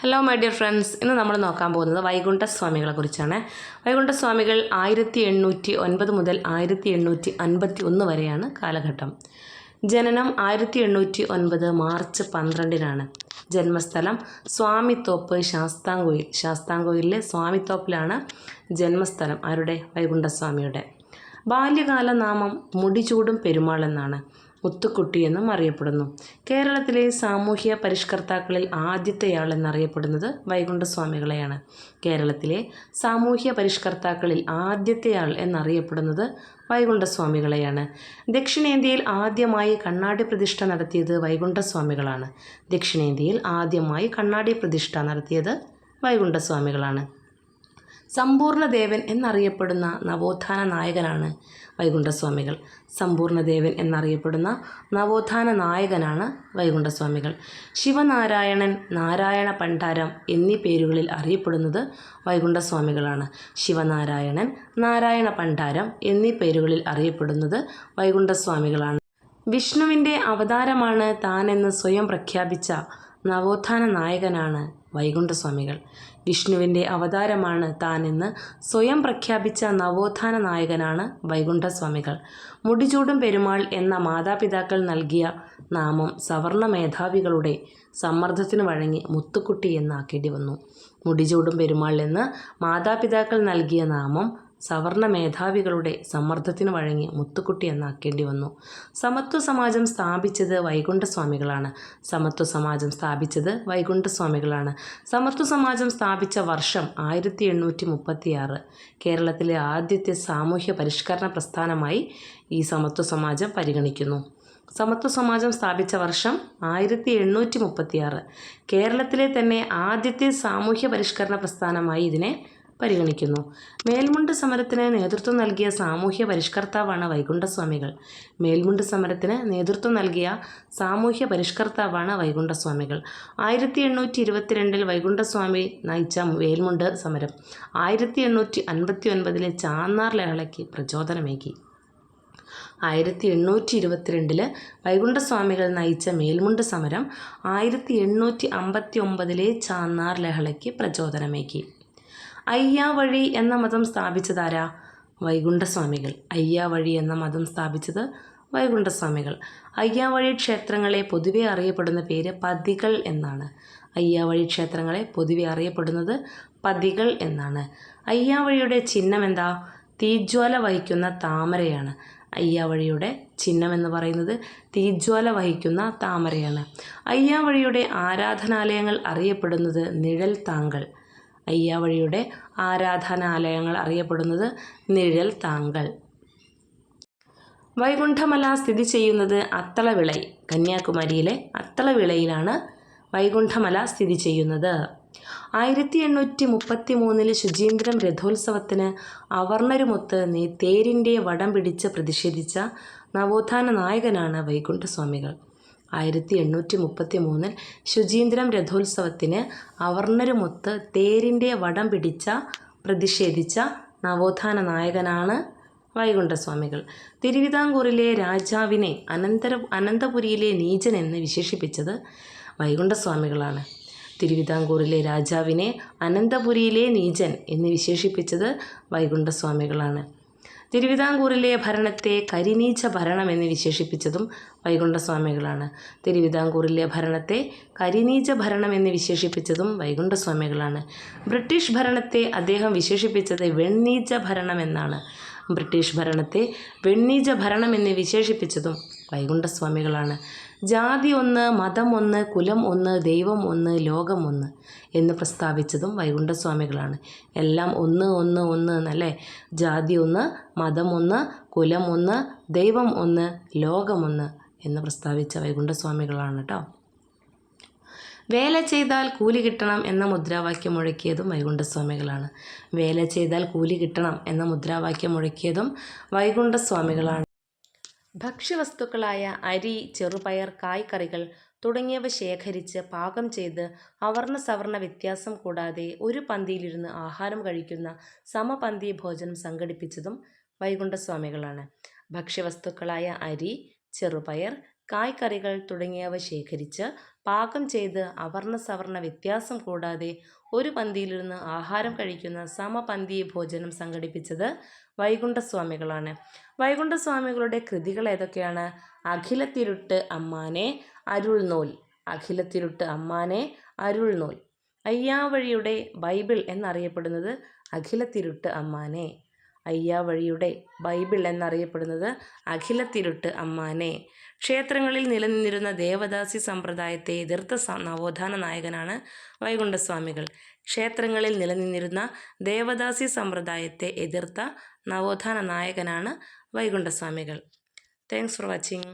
Hello my dear friends ഇന്ന് നമ്മൾ നോക്കാൻ പോകുന്നത് വൈകുണ്ഠ സ്വാമികളെ കുറിച്ചാണ്. വൈകുണ്ഠ സ്വാമികൾ ആയിരത്തി എണ്ണൂറ്റി ഒൻപത് മുതൽ ആയിരത്തി എണ്ണൂറ്റി അൻപത്തി ഒന്ന് വരെയാണ് കാലഘട്ടം. ജനനം ആയിരത്തി എണ്ണൂറ്റി ഒൻപത് മാർച്ച് പന്ത്രണ്ടിനാണ് ജന്മസ്ഥലം. സ്വാമിത്തോപ്പ് ശാസ്താംകോയിൽ ശാസ്താംകോയിലെ സ്വാമിത്തോപ്പിലാണ് ജന്മസ്ഥലം ആരുടെ? വൈകുണ്ഠസ്വാമിയുടെ. ബാല്യകാല നാമം മുടിചൂടും പെരുമാൾ എന്നാണ് മുത്തുക്കുട്ടി എന്നും അറിയപ്പെടുന്നു. കേരളത്തിലെ സാമൂഹ്യ പരിഷ്കർത്താക്കളിൽ ആദ്യത്തെയാൾ എന്നറിയപ്പെടുന്നത് വൈകുണ്ഠസ്വാമികളെയാണ്. കേരളത്തിലെ സാമൂഹ്യ പരിഷ്കർത്താക്കളിൽ ആദ്യത്തെയാൾ എന്നറിയപ്പെടുന്നത് വൈകുണ്ഠസ്വാമികളെയാണ്. ദക്ഷിണേന്ത്യയിൽ ആദ്യമായി കണ്ണാടി പ്രതിഷ്ഠ നടത്തിയത് വൈകുണ്ഠസ്വാമികളാണ്. ദക്ഷിണേന്ത്യയിൽ ആദ്യമായി കണ്ണാടി പ്രതിഷ്ഠ നടത്തിയത് വൈകുണ്ഠസ്വാമികളാണ്. സമ്പൂർണദേവൻ എന്നറിയപ്പെടുന്ന നവോത്ഥാന നായകനാണ് വൈകുണ്ഠസ്വാമികൾ. സമ്പൂർണദേവൻ എന്നറിയപ്പെടുന്ന നവോത്ഥാന നായകനാണ് വൈകുണ്ഠസ്വാമികൾ. ശിവനാരായണൻ നാരായണ പണ്ഡാരം എന്നീ പേരുകളിൽ അറിയപ്പെടുന്നത് വൈകുണ്ഠസ്വാമികളാണ്. ശിവനാരായണൻ നാരായണ പണ്ഡാരം എന്നീ പേരുകളിൽ അറിയപ്പെടുന്നത് വൈകുണ്ഠസ്വാമികളാണ്. വിഷ്ണുവിന്റെ അവതാരമാണ് താനെന്ന് സ്വയം പ്രഖ്യാപിച്ച നവോത്ഥാന നായകനാണ് വൈകുണ്ഠസ്വാമികൾ. വിഷ്ണുവിന്റെ അവതാരമാണ് താനെന്ന് സ്വയം പ്രഖ്യാപിച്ച നവോത്ഥാന നായകനാണ് വൈകുണ്ഠസ്വാമികൾ. മുടിചൂടും പെരുമാൾ എന്ന മാതാപിതാക്കൾ നൽകിയ നാമം സവർണ മേധാവികളുടെ സമ്മർദ്ദത്തിന് വഴങ്ങി മുത്തുക്കുട്ടി എന്നാക്കേണ്ടി വന്നു. മുടിചൂടും പെരുമാൾ എന്ന് മാതാപിതാക്കൾ നൽകിയ നാമം സവർണ മേധാവികളുടെ സമ്മർദ്ദത്തിന് വഴങ്ങി മുത്തുക്കുട്ടി എന്നാക്കേണ്ടി വന്നു. സമത്വ സമാജം സ്ഥാപിച്ചത് വൈകുണ്ഠസ്വാമികളാണ്. സമത്വ സമാജം സ്ഥാപിച്ചത് വൈകുണ്ഠസ്വാമികളാണ്. സമത്വ സമാജം സ്ഥാപിച്ച വർഷം ആയിരത്തി എണ്ണൂറ്റി മുപ്പത്തിയാറ് കേരളത്തിലെ ആദ്യത്തെ സാമൂഹ്യ പരിഷ്കരണ പ്രസ്ഥാനമായി ഈ സമത്വ സമാജം പരിഗണിക്കുന്നു. സമത്വ സമാജം സ്ഥാപിച്ച വർഷം ആയിരത്തി എണ്ണൂറ്റി മുപ്പത്തിയാറ് കേരളത്തിലെ തന്നെ ആദ്യത്തെ സാമൂഹ്യ പരിഷ്കരണ പ്രസ്ഥാനമായി ഇതിനെ പരിഗണിക്കുന്നു. മേൽമുണ്ട് സമരത്തിന് നേതൃത്വം നൽകിയ സാമൂഹ്യ പരിഷ്കർത്താവാണ് വൈകുണ്ഠസ്വാമികൾ. മേൽമുണ്ട് സമരത്തിന് നേതൃത്വം നൽകിയ സാമൂഹ്യ പരിഷ്കർത്താവാണ് വൈകുണ്ഠസ്വാമികൾ. ആയിരത്തി എണ്ണൂറ്റി ഇരുപത്തിരണ്ടിൽ വൈകുണ്ഠസ്വാമി നയിച്ച മേൽമുണ്ട് സമരം ആയിരത്തി എണ്ണൂറ്റി അൻപത്തി ഒൻപതിലെ ചാന്നാർ ലഹളയ്ക്ക് പ്രചോദനമേകി. ആയിരത്തി എണ്ണൂറ്റി ഇരുപത്തിരണ്ടിൽ വൈകുണ്ഠസ്വാമികൾ നയിച്ച മേൽമുണ്ട് സമരം ആയിരത്തി എണ്ണൂറ്റി അമ്പത്തി ഒമ്പതിലെ ചാന്നാർ ലഹളയ്ക്ക് പ്രചോദനമേകി. അയ്യാവഴി എന്ന മതം സ്ഥാപിച്ചതാരാ? വൈകുണ്ഠസ്വാമികൾ. അയ്യാവഴി എന്ന മതം സ്ഥാപിച്ചത് വൈകുണ്ഠസ്വാമികൾ. അയ്യാവഴി ക്ഷേത്രങ്ങളെ പൊതുവെ അറിയപ്പെടുന്ന പേര് പതികൾ എന്നാണ്. അയ്യാവഴി ക്ഷേത്രങ്ങളെ പൊതുവെ അറിയപ്പെടുന്നത് പതികൾ എന്നാണ്. അയ്യാവഴിയുടെ ചിഹ്നം എന്താ തീജ്വാല വഹിക്കുന്ന താമരയാണ്. അയ്യാവഴിയുടെ ചിഹ്നം എന്ന് പറയുന്നത് തീജ്വാല വഹിക്കുന്ന താമരയാണ്. അയ്യാവഴിയുടെ ആരാധനാലയങ്ങൾ അറിയപ്പെടുന്നത് നിഴൽ താങ്കൾ. അയ്യാവഴിയുടെ ആരാധനാലയങ്ങൾ അറിയപ്പെടുന്നത് നിഴൽ താങ്കൾ. വൈകുണ്ഠമല സ്ഥിതി ചെയ്യുന്നത് അത്തളവിളൈ കന്യാകുമാരിയിലെ അത്തളവിളയിലാണ് വൈകുണ്ഠമല സ്ഥിതി ചെയ്യുന്നത്. ആയിരത്തി എണ്ണൂറ്റി മുപ്പത്തി മൂന്നിൽ ശുചീന്ദ്രം രഥോത്സവത്തിന് അവർണരുമൊത്ത് നീ തേരിന്റെ വടം പിടിച്ച് പ്രതിഷേധിച്ച നവോത്ഥാന നായകനാണ് വൈകുണ്ഠസ്വാമികൾ. ആയിരത്തി എണ്ണൂറ്റി മുപ്പത്തി മൂന്നിൽ ശുചീന്ദ്രം രഥോത്സവത്തിന് അവർണരുമൊത്ത് തേരിന്റെ വടം പിടിച്ച പ്രതിഷേധിച്ച നവോത്ഥാന നായകനാണ് വൈകുണ്ഠസ്വാമികൾ. തിരുവിതാംകൂറിലെ രാജാവിനെ അനന്തര അനന്തപുരിയിലെ നീചൻ എന്ന് വിശേഷിപ്പിച്ചത് വൈകുണ്ഠസ്വാമികളാണ്. തിരുവിതാംകൂറിലെ രാജാവിനെ അനന്തപുരിയിലെ നീചൻ എന്ന് വിശേഷിപ്പിച്ചത് വൈകുണ്ഠസ്വാമികളാണ്. തിരുവിതാംകൂറിലെ ഭരണത്തെ കരിനീച്ച ഭരണം എന്ന് വിശേഷിപ്പിച്ചതും വൈകുണ്ഠസ്വാമികളാണ്. തിരുവിതാംകൂറിലെ ഭരണത്തെ കരിനീച്ച ഭരണം എന്ന് വിശേഷിപ്പിച്ചതും വൈകുണ്ഠസ്വാമികളാണ്. ബ്രിട്ടീഷ് ഭരണത്തെ അദ്ദേഹം വിശേഷിപ്പിച്ചത് വെണ്ണീച്ച ഭരണം എന്നാണ്. ബ്രിട്ടീഷ് ഭരണത്തെ വെണ്ണീച്ച ഭരണം എന്ന് വിശേഷിപ്പിച്ചതും വൈകുണ്ഠസ്വാമികളാണ്. ജാതി ഒന്ന് മതം ഒന്ന് കുലം ഒന്ന് ദൈവം ഒന്ന് ലോകം ഒന്ന് എന്ന് പ്രസ്താവിച്ചതും വൈകുണ്ഠസ്വാമികളാണ്. എല്ലാം ഒന്ന് ഒന്ന് ഒന്ന് എന്നല്ലേ? ജാതി ഒന്ന് മതം ഒന്ന് കുലം ഒന്ന് ദൈവം ഒന്ന് ലോകം ഒന്ന് എന്ന് പ്രസ്താവിച്ച വൈകുണ്ഠസ്വാമികളാണ് കേട്ടോ വേല ചെയ്താൽ കൂലി കിട്ടണം എന്ന മുദ്രാവാക്യം മുഴക്കിയതും വൈകുണ്ഠസ്വാമികളാണ്. വേല ചെയ്താൽ കൂലി കിട്ടണം എന്ന മുദ്രാവാക്യം മുഴക്കിയതും വൈകുണ്ഠസ്വാമികളാണ്. ഭക്ഷ്യവസ്തുക്കളായ അരി ചെറുപയർ കായ്ക്കറികൾ തുടങ്ങിയവ ശേഖരിച്ച് പാകം ചെയ്ത് അവർണ സവർണ വ്യത്യാസം കൂടാതെ ഒരു പന്തിയിലിരുന്ന് ആഹാരം കഴിക്കുന്ന സമപന്തി ഭോജനം സംഘടിപ്പിച്ചതും വൈകുണ്ഠസ്വാമികളാണ്. ഭക്ഷ്യവസ്തുക്കളായ അരി ചെറുപയർ കായ്ക്കറികൾ തുടങ്ങിയവ ശേഖരിച്ച് പാകം ചെയ്ത് അവർണ സവർണ വ്യത്യാസം കൂടാതെ ഒരു പന്തിയിലിരുന്ന് ആഹാരം കഴിക്കുന്ന സമപന്തി ഭോജനം സംഘടിപ്പിച്ചത് വൈകുണ്ഠസ്വാമികളാണ്. വൈകുണ്ഠസ്വാമികളുടെ കൃതികൾ ഏതൊക്കെയാണ്? അഖിലത്തിരുട്ട് അമ്മാനെ അരുൾനൂൽ. അഖിലത്തിരുട്ട് അമ്മാനെ അരുൾനൂൽ. അയ്യാവഴിയുടെ ബൈബിൾ എന്നറിയപ്പെടുന്നത് അഖിലത്തിരുട്ട് അമ്മാനെ. അയ്യാവഴിയുടെ ബൈബിൾ എന്നറിയപ്പെടുന്നത് അഖിലത്തിരുട്ട് അമ്മാനെ. ക്ഷേത്രങ്ങളിൽ നിലനിന്നിരുന്ന ദേവദാസി സമ്പ്രദായത്തെ എതിർത്ത നവോത്ഥാന നായകനാണ് വൈകുണ്ഠസ്വാമികൾ. ക്ഷേത്രങ്ങളിൽ നിലനിന്നിരുന്ന ദേവദാസി സമ്പ്രദായത്തെ എതിർത്ത നവോത്ഥാന നായകനാണ് വൈകുണ്ഠസ്വാമികൾ. Thanks for watching